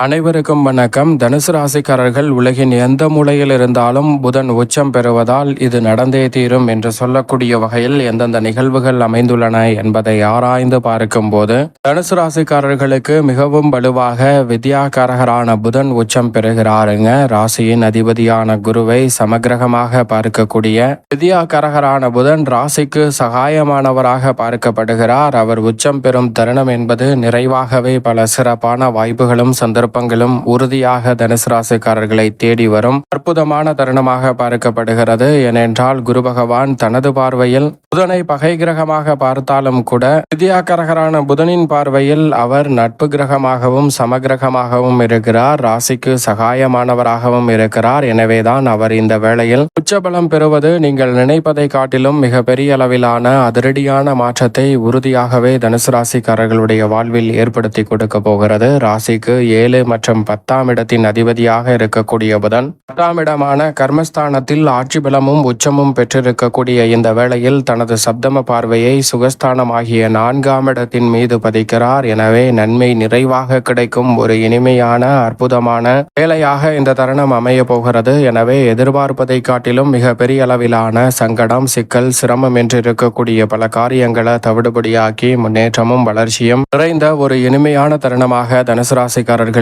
அனைவருக்கும் வணக்கம். தனுசு ராசிக்காரர்கள் உலகின் எந்த மூலையில் இருந்தாலும் புதன் உச்சம் பெறுவதால் இது நடந்தே தீரும் என்று சொல்லக்கூடிய வகையில் எந்தெந்த நிகழ்வுகள் அமைந்துள்ளன என்பதை ஆராய்ந்து பார்க்கும்போது தனுசு ராசிக்காரர்களுக்கு மிகவும் வலுவாக வித்யாகாரகரான புதன் உச்சம் பெறுகிறாருங்க. ராசியின் அதிபதியான குருவை சமகிரகமாக பார்க்கக்கூடிய வித்யாகாரகரான புதன் ராசிக்கு சகாயமானவராக பார்க்கப்படுகிறார். அவர் உச்சம் பெறும் தருணம் என்பது நிறைவாகவே பல சிறப்பான வாய்ப்புகளும் சந்தர்ப்பங்களும் உறுதியாக தனுசு ராசிக்காரர்களை தேடி வரும். அற்புதமான தருணமாக பார்க்கப்படுகிறது. ஏனென்றால் குரு பகவான் தனது பார்வையில் புதனை பகை கிரகமாக பார்த்தாலும் கூட வித்யாகரகரான புதனின் பார்வையில் அவர் நட்பு கிரகமாகவும் சமகிரகமாகவும் இருக்கிறார். ராசிக்கு சகாயமானவராகவும் இருக்கிறார். எனவேதான் அவர் இந்த வேளையில் உச்சபலம் பெறுவது நீங்கள் நினைப்பதை காட்டிலும் மிக பெரிய அளவிலான அதிரடியான மாற்றத்தை உறுதியாகவே தனுசு ராசிக்காரர்களுடைய வாழ்வில் ஏற்படுத்தி கொடுக்க போகிறது. ராசிக்கு ஏழு மற்றும் பத்தாம் இடத்தின் அதிபதியாக இருக்கக்கூடிய புதன் பத்தாம் இடமான கர்மஸ்தானத்தில் ஆட்சி பலமும் உச்சமும் பெற்றிருக்கக்கூடிய இந்த வேளையில் தனது சப்தம பார்வையை சுகஸ்தானமாகிய நான்காம் இடத்தின் மீது பதிக்கிறார். எனவே நன்மை நிறைவாக கிடைக்கும் ஒரு இனிமையான அற்புதமான வேலையாக இந்த தருணம் அமைய போகிறது. எனவே எதிர்பார்ப்பதை காட்டிலும் மிக பெரிய அளவிலான சங்கடம் சிக்கல் சிரமம் என்று இருக்கக்கூடிய பல காரியங்களை தவிடுபடியாக்கி முன்னேற்றமும் வளர்ச்சியும் நிறைந்த ஒரு இனிமையான தருணமாக தனுசு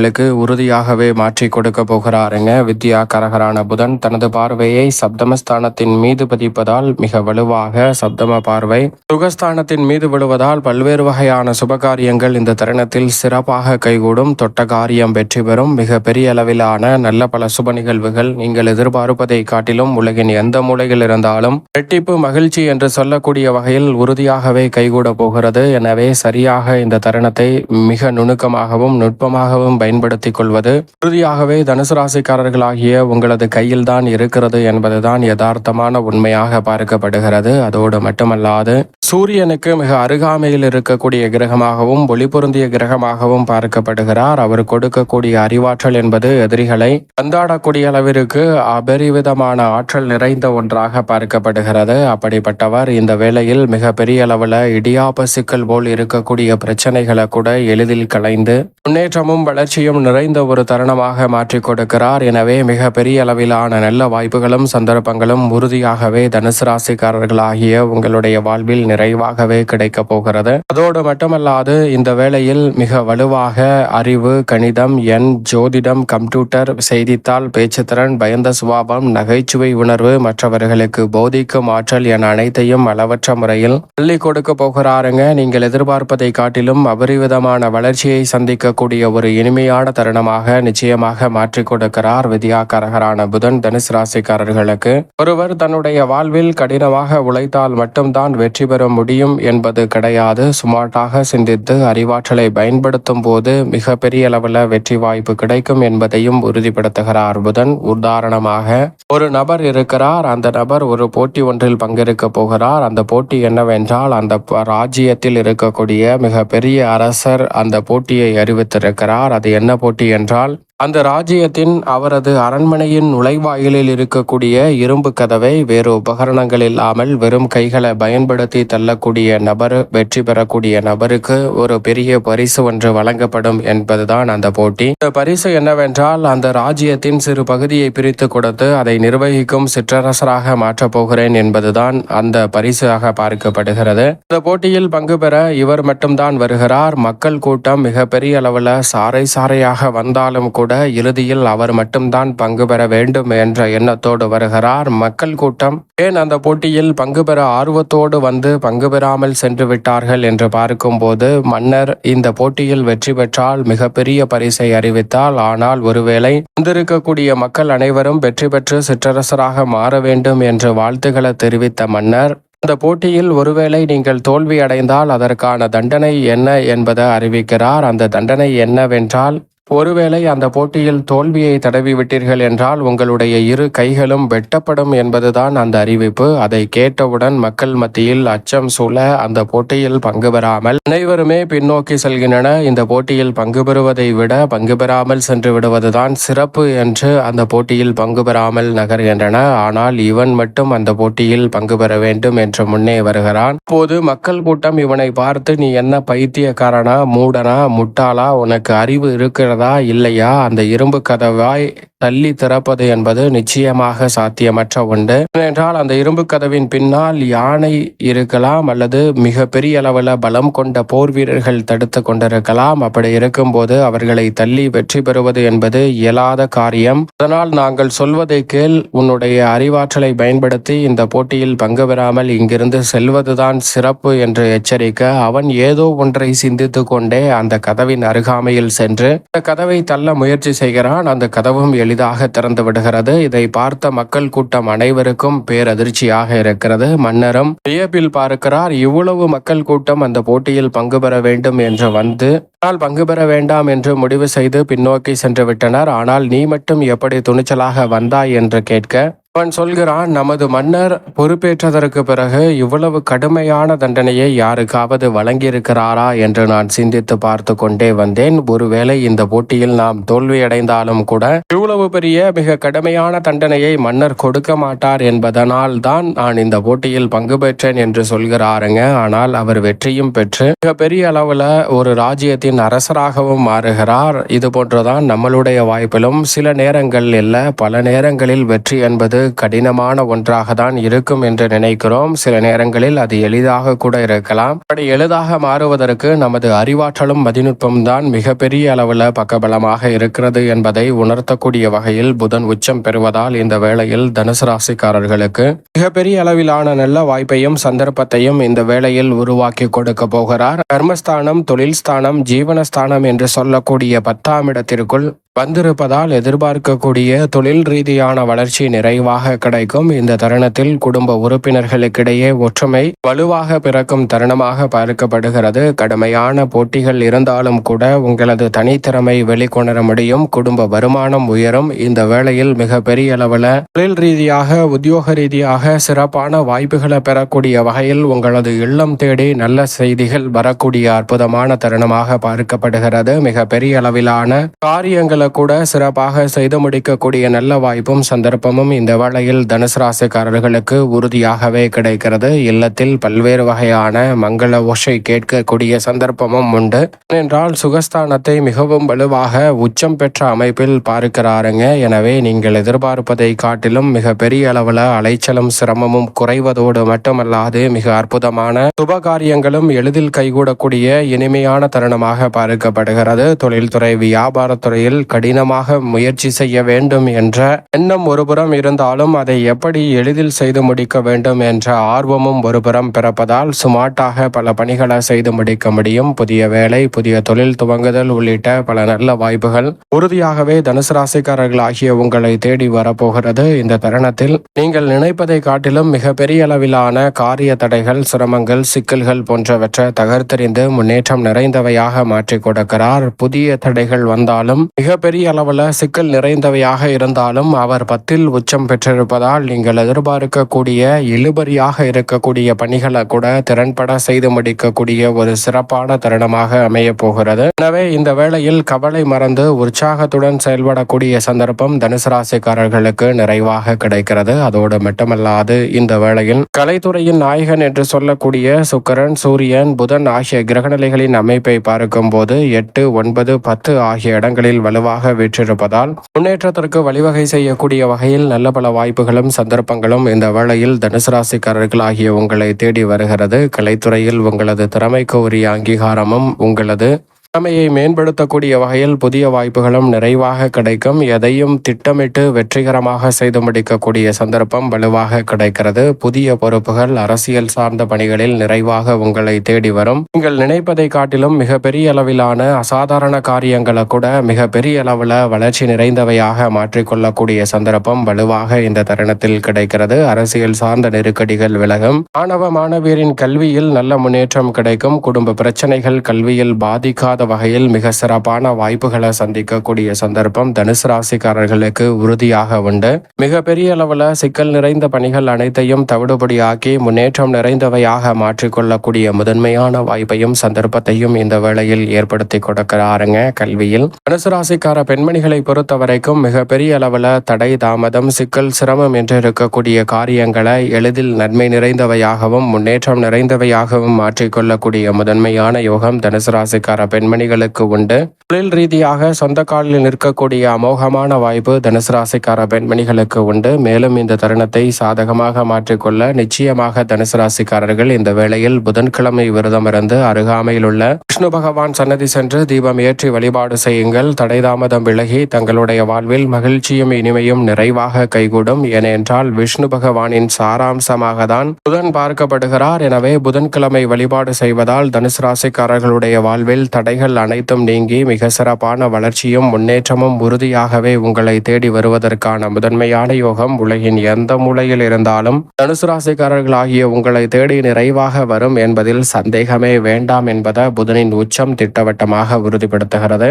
உங்களுக்கு உறுதியாகவே மாற்றி கொடுக்க போகிறாருங்க. வித்யா கரகரான புதன் தனது பார்வையை சப்தமஸ்தானத்தின் மீது பதிப்பதால் மிக வலுவாக சப்தம பார்வை. சுகஸ்தானத்தின் மீது விழுவதால் பல்வேறு வகையான சுபகாரியங்கள் இந்த தருணத்தில் சிறப்பாக கைகூடும். தொட்ட காரியம் வெற்றி பெறும். மிக பெரிய அளவிலான நல்ல பல சுப நிகழ்வுகள் நீங்கள் எதிர்பார்ப்பதை காட்டிலும் உலகின் எந்த மூலையில் இருந்தாலும் ரெட்டிப்பு மகிழ்ச்சி என்று சொல்லக்கூடிய வகையில் உறுதியாகவே கைகூட போகிறது. எனவே சரியாக இந்த தருணத்தை மிக நுணுக்கமாகவும் நுட்பமாகவும் பயன்படுத்திக் கொள்வது. உறுதியாகவே தனுசு ராசிக்காரர்களாகிய உங்களது கையில் தான் இருக்கிறது என்பதுதான் யதார்த்தமான உண்மையாக பார்க்கப்படுகிறது. அதோடு மட்டுமல்லாது சூரியனுக்கு மிக அருகாமையில் இருக்கக்கூடிய கிரகமாகவும் ஒளிபொருந்திய கிரகமாகவும் பார்க்கப்படுகிறார். அவர் கொடுக்கக்கூடிய அறிவாற்றல் என்பது எதிரிகளை அந்தாடக்கூடிய அளவிற்கு அபரிவிதமான ஆற்றல் நிறைந்த ஒன்றாக பார்க்கப்படுகிறது. அப்படிப்பட்டவர் இந்த வேளையில் மிக பெரிய அளவில் இடியாப்ப சிக்கல் போல் இருக்கக்கூடிய பிரச்சனைகளை கூட எளிதில் களைந்து முன்னேற்றமும் வளர்ச்சியும் நிறைந்த ஒரு தருணமாக மாற்றிக் கொடுக்கிறார். எனவே மிக பெரிய அளவிலான நல்ல வாய்ப்புகளும் சந்தர்ப்பங்களும் உறுதியாகவே தனுசு ராசிக்காரர்களாகிய உங்களுடைய வாழ்வில் நிறைவாகவே கிடைக்கப் போகிறது. அதோடு மட்டுமல்லாது இந்த வேளையில் மிக வலுவாக அறிவு கணிதம் எண் ஜோதிடம் கம்ப்யூட்டர் செய்தித்தாள் பேச்சுத்திறன் பயந்த சுபாவம் நகைச்சுவை உணர்வு மற்றவர்களுக்கு போதிக்கும் ஆற்றல் என அனைத்தையும் அளவற்ற முறையில் அள்ளி கொடுக்க போகிறாருங்க. நீங்கள் எதிர்பார்ப்பதை காட்டிலும் அபரிவிதமான வளர்ச்சியை சந்திக்கக்கூடிய ஒரு இனிமையான தருணமாக நிச்சயமாக மாற்றிக் கொடுக்கிறார் வித்யாகரகரான புதன் தனுசு ராசிக்காரர்களுக்கு. ஒருவர் தன்னுடைய வாழ்வில் கடினமாக உழைத்தால் மட்டும்தான் வெற்றி பெற முடியும் என்பது கிடையாது. சுமார்ட்டாக சிந்தித்து அறிவாற்றலை பயன்படுத்தும் போது மிக பெரிய அளவில் வெற்றி வாய்ப்பு கிடைக்கும் என்பதையும் உறுதிப்படுத்துகிறார் புதன். உதாரணமாக ஒரு நபர் இருக்கிறார். அந்த நபர் ஒரு போட்டி ஒன்றில் பங்கெடுக்க போகிறார். அந்த போட்டி என்னவென்றால் அந்த ராஜ்யத்தில் இருக்கக்கூடிய மிக பெரிய அரசர் அந்த போட்டியை அறிவித்திருக்கிறார். அது என்ன போட்டி என்றால் அந்த ராஜ்யத்தின் அவரது அரண்மனையின் நுழைவாயிலில் இருக்கக்கூடிய இரும்பு கதவை வேறு உபகரணங்கள் இல்லாமல் வெறும் கைகளை பயன்படுத்தி தள்ளக்கூடிய நபர் வெற்றி பெறக்கூடிய நபருக்கு ஒரு பெரிய பரிசு ஒன்று வழங்கப்படும் என்பதுதான் அந்த போட்டி. இந்த பரிசு என்னவென்றால் அந்த ராஜ்யத்தின் சிறு பகுதியை பிரித்து கொடுத்து அதை நிர்வகிக்கும் சிற்றரசராக மாற்றப் போகிறேன் என்பதுதான் அந்த பரிசாக பார்க்கப்படுகிறது. இந்த போட்டியில் பங்கு பெற இவர் மட்டும்தான் வருகிறார். மக்கள் கூட்டம் மிகப்பெரிய அளவில் சாறை சாறையாக வந்தாலும் கூட இறுதியில் அவர் மட்டும்தான் பங்கு பெற வேண்டும் என்ற எண்ணத்தோடு வருகிறார். மக்கள் கூட்டம் ஏன் அந்த போட்டியில் பங்கு பெற ஆர்வத்தோடு வந்து பங்கு பெறாமல் சென்று விட்டார்கள் என்று பார்க்கும்போது மன்னர் இந்த போட்டியில் வெற்றி பெற்றால் மிகப்பெரிய பரிசை அறிவித்தால் ஆனால் ஒருவேளை வந்திருக்கக்கூடிய மக்கள் அனைவரும் வெற்றி பெற்று சிற்றரசராக மாற வேண்டும் என்று வாழ்த்துக்களை தெரிவித்த மன்னர் இந்த போட்டியில் ஒருவேளை நீங்கள் தோல்வி அடைந்தால் அதற்கான தண்டனை என்ன என்பதை அறிவிக்கிறார். அந்த தண்டனை என்னவென்றால் ஒருவேளை அந்த போட்டியில் தோல்வியை தடவி விட்டீர்கள் என்றால் உங்களுடைய இரு கைகளும் வெட்டப்படும் என்பதுதான் அந்த அறிவிப்பு. அதை கேட்டவுடன் மக்கள் மத்தியில் அச்சம் சூழ அந்த போட்டியில் பங்கு பெறாமல் அனைவருமே பின்னோக்கி செல்கின்றன. இந்த போட்டியில் பங்கு பெறுவதை விட பங்கு பெறாமல் சென்று விடுவதுதான் சிறப்பு என்று அந்த போட்டியில் பங்கு பெறாமல் நகர்கின்றன. ஆனால் இவன் மட்டும் அந்த போட்டியில் பங்கு பெற வேண்டும் என்று முன்னே வருகிறான். போது மக்கள் கூட்டம் இவனை பார்த்து நீ என்ன பைத்தியக்காரனா மூடனா முட்டாளா? உனக்கு அறிவு இருக்கிற திறக்கிறதா இல்லையா? அந்த இரும்பு கதவாய் தள்ளி திறப்பது என்பது நிச்சயமாக சாத்தியமற்ற உண்டு ஏனென்றால் அந்த இரும்பு கதவின் பின்னால் யானை இருக்கலாம் அல்லது மிக பெரிய அளவில் பலம் கொண்ட போர் வீரர்கள் தடுத்து கொண்டிருக்கலாம். அப்படி இருக்கும்போது அவர்களை தள்ளி வெற்றி பெறுவது என்பது இயலாத காரியம். அதனால் நாங்கள் சொல்வதை கேள். உன்னுடைய அறிவாற்றலை பயன்படுத்தி இந்த போட்டியில் பங்கு பெறாமல் இங்கிருந்து செல்வதுதான் சிறப்பு என்று எச்சரிக்க அவன் ஏதோ ஒன்றை சிந்தித்து கொண்டே அந்த கதவின் அருகாமையில் சென்று கதவை தள்ள முயற்சி செய்கிறான். அந்த கதவும் எளிதாக திறந்து விடுகிறது. இதை பார்த்த மக்கள் கூட்டம் அனைவருக்கும் பேரதிர்ச்சியாக இருக்கிறது. மன்னரும் வியப்பில் பார்க்கிறார். இவ்வளவு மக்கள் கூட்டம் அந்த போட்டியில் பங்கு பெற வேண்டும் என்று வந்து ஆனால் பங்கு பெற வேண்டாம் என்று முடிவு செய்து பின்னோக்கி சென்று விட்டனர். ஆனால் நீ மட்டும் எப்படி துணிச்சலாக வந்தாய் என்று கேட்க அவன் சொல்கிறான் நமது மன்னர் பொறுப்பேற்றதற்கு பிறகு இவ்வளவு கடுமையான தண்டனையை யாருக்காவது வழங்கியிருக்கிறாரா என்று நான் சிந்தித்து பார்த்து கொண்டே வந்தேன். ஒருவேளை இந்த போட்டியில் நாம் தோல்வியடைந்தாலும் கூட இவ்வளவு பெரிய மிக கடுமையான தண்டனையை மன்னர் கொடுக்க மாட்டார் என்பதனால் தான் நான் இந்த போட்டியில் பங்கு பெற்றேன் என்று சொல்கிறாருங்க. ஆனால் அவர் வெற்றியும் பெற்று மிக பெரிய அளவுல ஒரு ராஜ்யத்தின் அரசராகவும் மாறுகிறார். இது போன்றுதான் நம்மளுடைய வாய்ப்பிலும் சில நேரங்கள் இல்ல பல நேரங்களில் வெற்றி என்பது கடினமான ஒன்றாக தான் இருக்கும் என்று நினைக்கிறோம். சில நேரங்களில் அது எளிதாக கூட இருக்கலாம். அப்படி எளிதாக மாறுவதற்கு நமது அறிவாற்றலும் மதிநுட்பம் தான் மிகப்பெரிய அளவில் பக்கபலமாக இருக்கிறது என்பதை உணர்த்தக்கூடிய வகையில் புதன் உச்சம் பெறுவதால் இந்த வேளையில் தனுசு ராசிக்காரர்களுக்கு மிகப்பெரிய அளவிலான நல்ல வாய்ப்பையும் சந்தர்ப்பத்தையும் இந்த வேளையில் உருவாக்கி கொடுக்க போகிறார். கர்மஸ்தானம் தொழில் ஸ்தானம் ஜீவனஸ்தானம் என்று சொல்லக்கூடிய பத்தாம் இடத்திற்குள் வந்திருப்பதால் எதிர்பார்க்கக்கூடிய தொழில் ரீதியான வளர்ச்சி நிறைவாக கிடைக்கும். இந்த தருணத்தில் குடும்ப உறுப்பினர்களுக்கிடையே ஒற்றுமை வலுவாக பிறக்கும் தருணமாக பார்க்கப்படுகிறது. கடுமையான போட்டிகள் இருந்தாலும் கூட உங்களது தனித்திறமை வெளிக்கொணர முடியும். குடும்ப வருமானம் உயரும். இந்த வேளையில் மிக பெரிய அளவில் தொழில் ரீதியாக உத்தியோக ரீதியாக சிறப்பான வாய்ப்புகளை பெறக்கூடிய வகையில் உங்களது இல்லம் தேடி நல்ல செய்திகள் வரக்கூடிய அற்புதமான தருணமாக பார்க்கப்படுகிறது. மிக பெரிய அளவிலான காரியங்களை கூட சிறப்பாக செய்து முடிக்கக்கூடிய நல்ல வாய்ப்பும் சந்தர்ப்பமும் இந்த வேளையில் தனுசு ராசிக்காரர்களுக்கு உறுதியாகவே கிடைக்கிறது. இல்லத்தில் பல்வேறு வகையான மங்கள ஓஷை கேட்கக்கூடிய சந்தர்ப்பமும் உண்டு. என்றால் சுகஸ்தானத்தை மிகவும் வலுவாக உச்சம் பெற்ற அமைப்பில் பார்க்கிறாருங்க. எனவே நீங்கள் எதிர்பார்ப்பதை காட்டிலும் மிக பெரிய அளவில் அலைச்சலும் சிரமமும் குறைவதோடு மட்டுமல்லாது மிக அற்புதமான சுப காரியங்களும் எளிதில் கைகூடக்கூடிய இனிமையான தருணமாக பார்க்கப்படுகிறது. தொழில்துறை வியாபாரத்துறையில் கடினமாக முயற்சி செய்ய வேண்டும் என்ற எண்ணம் ஒருபுறம் இருந்தாலும் அதை எப்படி எளிதில் செய்து முடிக்க வேண்டும் என்ற ஆர்வமும் ஒருபுறம் பிறப்பதால் சுமார்ட்டாக பல பணிகளை செய்து முடிக்க முடியும். புதிய வேலை புதிய தொழில் துவங்குதல் உள்ளிட்ட பல நல்ல வாய்ப்புகள் உறுதியாகவே தனுசு ராசிக்காரர்கள் ஆகிய உங்களை தேடி வரப்போகிறது. இந்த தருணத்தில் நீங்கள் நினைப்பதை காட்டிலும் மிக பெரிய அளவிலான காரிய தடைகள் சிரமங்கள் சிக்கல்கள் போன்றவற்றை தகர்த்தெறிந்து முன்னேற்றம் நிறைந்தவையாக மாற்றிக் கொடுக்கிறார். புதிய தடைகள் வந்தாலும் மிக பெரிய அளவில் சிக்கல் நிறைந்தவையாக இருந்தாலும் அவர் பத்தில் உச்சம் பெற்றிருப்பதால் நீங்கள் எதிர்பார்க்கக்கூடிய இழுபறியாக இருக்கக்கூடிய பணிகளை கூட திறன்பட செய்து முடிக்கக்கூடிய ஒரு சிறப்பான தருணமாக அமைய போகிறது. எனவே இந்த வேளையில் கவலை மறந்து உற்சாகத்துடன் செயல்படக்கூடிய சந்தர்ப்பம் தனுசு ராசிக்காரர்களுக்கு நிறைவாக கிடைக்கிறது. அதோடு மட்டுமல்லாது இந்த வேளையில் கலைத்துறையின் நாயகன் என்று சொல்லக்கூடிய சுக்கரன் சூரியன் புதன் ஆகிய கிரகநிலைகளின் அமைப்பை பார்க்கும்போது எட்டு ஒன்பது பத்து ஆகிய இடங்களில் வலுவாக வீற்றிருப்பதால் முன்னேற்றத்திற்கு வழிவகை செய்யக்கூடிய வகையில் நல்ல பல வாய்ப்புகளும் சந்தர்ப்பங்களும் இந்த வேளையில் தனுசு ராசிக்காரர்கள் ஆகிய உங்களை தேடி வருகிறது. கலைத்துறையில் உங்களது திறமைக்கு உரிய அங்கீகாரமும் உங்களது திறமையை மேம்படுத்தக்கூடிய வகையில் புதிய வாய்ப்புகளும் நிறைவாக கிடைக்கும். எதையும் திட்டமிட்டு வெற்றிகரமாக செய்து முடிக்கக்கூடிய சந்தர்ப்பம் வலுவாக கிடைக்கிறது. புதிய பொறுப்புகள் அரசியல் சார்ந்த பணிகளில் நிறைவாக உங்களை தேடி வரும். நீங்கள் நினைப்பதை காட்டிலும் மிகப்பெரிய அளவிலான அசாதாரண காரியங்களை கூட மிக பெரிய அளவில் வளர்ச்சி நிறைந்தவையாக மாற்றிக்கொள்ளக்கூடிய சந்தர்ப்பம் வலுவாக இந்த தருணத்தில் கிடைக்கிறது. அரசியல் சார்ந்த நெருக்கடிகள் விலகும். மாணவ மாணவியரின் கல்வியில் நல்ல முன்னேற்றம் கிடைக்கும். குடும்ப பிரச்சனைகள் கல்வியில் பாதிக்காத வகையில் மிக சிறப்பான வாய்ப்புகளை சந்திக்கக்கூடிய சந்தர்ப்பம் தனுசு ராசிக்காரர்களுக்கு உறுதியாக உண்டு. மிகப்பெரிய அளவில் சிக்கல் நிறைந்த பணிகள் அனைத்தையும் தவிடுபடியாக்கி முன்னேற்றம் நிறைந்தவையாக மாற்றிக்கொள்ளக்கூடிய முதன்மையான வாய்ப்பையும் சந்தர்ப்பத்தையும் இந்த வேளையில் ஏற்படுத்தி கொடுக்கிறாருங்க கல்வியில். தனுசு ராசிக்கார பெண்மணிகளை பொறுத்த வரைக்கும் மிக அளவில் தடை தாமதம் சிக்கல் சிரமம் என்று இருக்கக்கூடிய காரியங்களை எளிதில் நன்மை நிறைந்தவையாகவும் முன்னேற்றம் நிறைந்தவையாகவும் மாற்றிக்கொள்ளக்கூடிய முதன்மையான யோகம் தனுசு ராசிக்கார பெண் பெண்மணிகளுக்கு உண்டு. தொழில் ரீதியாக சொந்த காலில் நிற்கக்கூடிய அமோகமான வாய்ப்பு தனுசு ராசிக்கார பெண்மணிகளுக்கு உண்டு. மேலும் இந்த தருணத்தை சாதகமாக மாற்றிக்கொள்ள நிச்சயமாக தனுசு ராசிக்காரர்கள் இந்த வேளையில் புதன்கிழமை விரதம் இருந்து அருகாமையில் உள்ள விஷ்ணு பகவான் சன்னதி சென்று தீபம் ஏற்றி வழிபாடு செய்யுங்கள். தடைதாமதம் விலகி தங்களுடைய வாழ்வில் மகிழ்ச்சியும் இனிமையும் நிறைவாக கைகூடும். ஏனென்றால் விஷ்ணு பகவானின் சாராம்சமாக தான் புதன் பார்க்கப்படுகிறார். எனவே புதன்கிழமை வழிபாடு செய்வதால் தனுசு ராசிக்காரர்களுடைய வாழ்வில் தடை தடைகள் அனைத்தும் நீங்கி மிக சிறப்பான வளர்ச்சியும் முன்னேற்றமும் உறுதியாகவே உங்களை தேடி வருவதற்கான முதன்மையான யோகம் உலகின் எந்த மூலையில் இருந்தாலும் தனுசு ராசிக்காரர்களாகிய உங்களை தேடி நிறைவாக வரும் என்பதில் சந்தேகமே வேண்டாம் என்பதை புதனின் உச்சம் திட்டவட்டமாக உறுதிப்படுத்துகிறது.